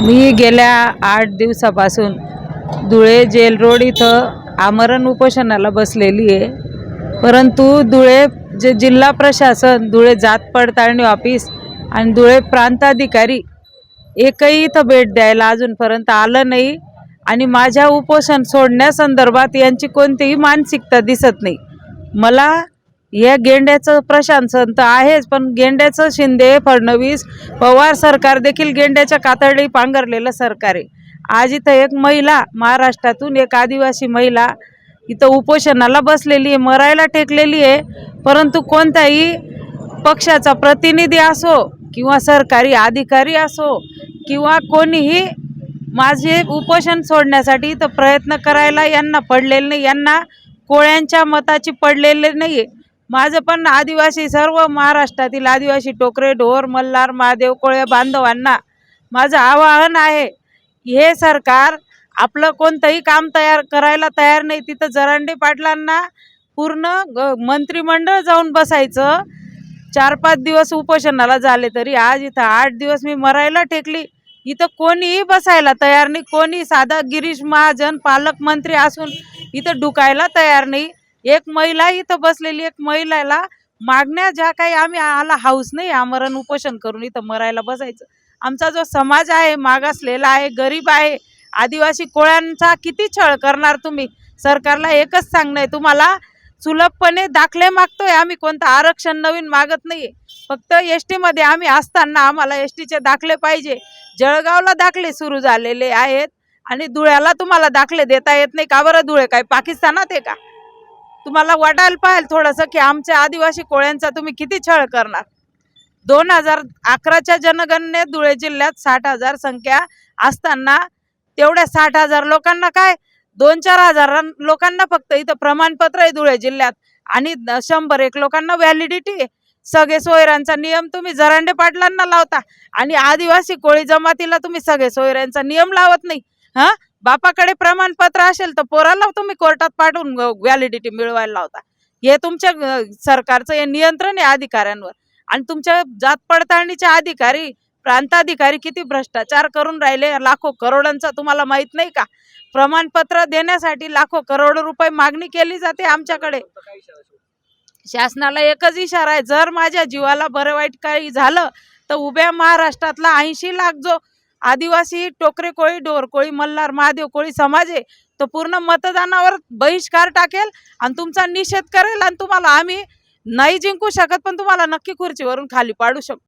मी गेल्या आठ दिवसापासून धुळे जेल रोड इथं आमरण उपोषणाला बसलेली आहे. परंतु धुळे जे जिल्हा प्रशासन धुळे जात पडताळणी ऑफिस आणि धुळे प्रांताधिकारी एकही इथं भेट द्यायला अजूनपर्यंत आलं नाही आणि माझ्या उपोषण सोडण्यासंदर्भात यांची कोणतीही मानसिकता दिसत नाही. मला हे गेंड्याचं प्रशासन तर आहेच पण गेंड्याचं शिंदे फडणवीस पवार सरकार देखील गेंड्याच्या कातडी पांघरलेलं सरकार आहे. आज इथं एक महिला महाराष्ट्रातून एक आदिवासी महिला इथं उपोषणाला बसलेली आहे मरायला टेकलेली आहे परंतु कोणताही पक्षाचा प्रतिनिधी असो किंवा सरकारी अधिकारी असो किंवा कोणीही माझे उपोषण सोडण्यासाठी इथं प्रयत्न करायला यांना पडलेले नाही यांना कोळ्यांच्या मताची पडलेले नाही आहे माझं पण आदिवासी सर्व महाराष्ट्रातील आदिवासी टोकरे ढोर मल्हार महादेव कोळ्या बांधवांना माझं आवाहन आहे हे सरकार आपलं कोणतंही काम तयार करायला तयार नाही तिथं जरांडे पाटलांना पूर्ण ग मंत्रिमंडळ जाऊन बसायचं. चार पाच दिवस उपोषणाला झाले तरी आज इथं आठ दिवस मी मरायला टेकली. इथं कोणीही बसायला तयार नाही कोणी साधा गिरीश महाजन पालकमंत्री असून इथं डुकायला तयार नाही. एक महिला इथं बसलेली एक महिलाला मागण्या ज्या काही आम्ही आला हाऊस नाही आमरण उपोषण करून इथं मरायला बसायचं. आमचा जो समाज आहे मागासलेला आहे गरीब आहे आदिवासी कोळ्यांचा किती छळ करणार तुम्ही? सरकारला एकच सांगणं आहे तुम्हाला सुलभपणे दाखले मागतोय आम्ही कोणतं आरक्षण नवीन मागत नाहीये. फक्त एस टीमध्ये आम्ही असताना आम्हाला एस टीचे दाखले पाहिजे. जळगावला दाखले सुरू झालेले आहेत आणि धुळ्याला तुम्हाला दाखले देता येत नाही. का बरं धुळे? काय पाकिस्तानात आहे का? तुम्हाला वाटायला पाहिजे थोडंसं की आमच्या आदिवासी कोळ्यांचा तुम्ही किती छळ करणार? दोन हजार अकराच्या जनगणनेत धुळे जिल्ह्यात साठ हजार संख्या असताना तेवढ्या साठ हजार लोकांना काय? दोन चार हजार लोकांना फक्त इथं प्रमाणपत्र आहे धुळे जिल्ह्यात आणि शंभर एक लोकांना व्हॅलिडिटी सगळे सोयऱ्यांचा नियम तुम्ही जरांडे पाटलांना लावता आणि आदिवासी कोळी जमातीला तुम्ही सगळे सोयऱ्यांचा नियम लावत नाही. हा? बापाकडे प्रमाणपत्र असेल तर पोराला तुम्ही कोर्टात पाठवून व्हॅलिडिटी मिळवायला लावता. हे तुमच्या सरकारचं हे नियंत्रण आहे अधिकाऱ्यांवर. आणि तुमच्या जात पडताळणीचे अधिकारी प्रांताधिकारी किती भ्रष्टाचार करून राहिले लाखो करोडांचा तुम्हाला माहीत नाही का? प्रमाणपत्र देण्यासाठी लाखो करोड रुपये मागणी केली जाते आमच्याकडे. शासनाला एकच इशारा आहे जर माझ्या जीवाला बरं वाईट काही झालं तर उभ्या महाराष्ट्रातला ऐंशी लाख जो आदिवासी टोकरे कोळी डोर कोळी मल्हार महादेव कोळी समाज आहे तो पूर्ण मतदानावर बहिष्कार टाकेल आणि तुमचा निषेध करेल आणि तुम्हाला आम्ही नाही जिंकू शकत पण तुम्हाला नक्की खुर्चीवरून खाली पाडू शकतो.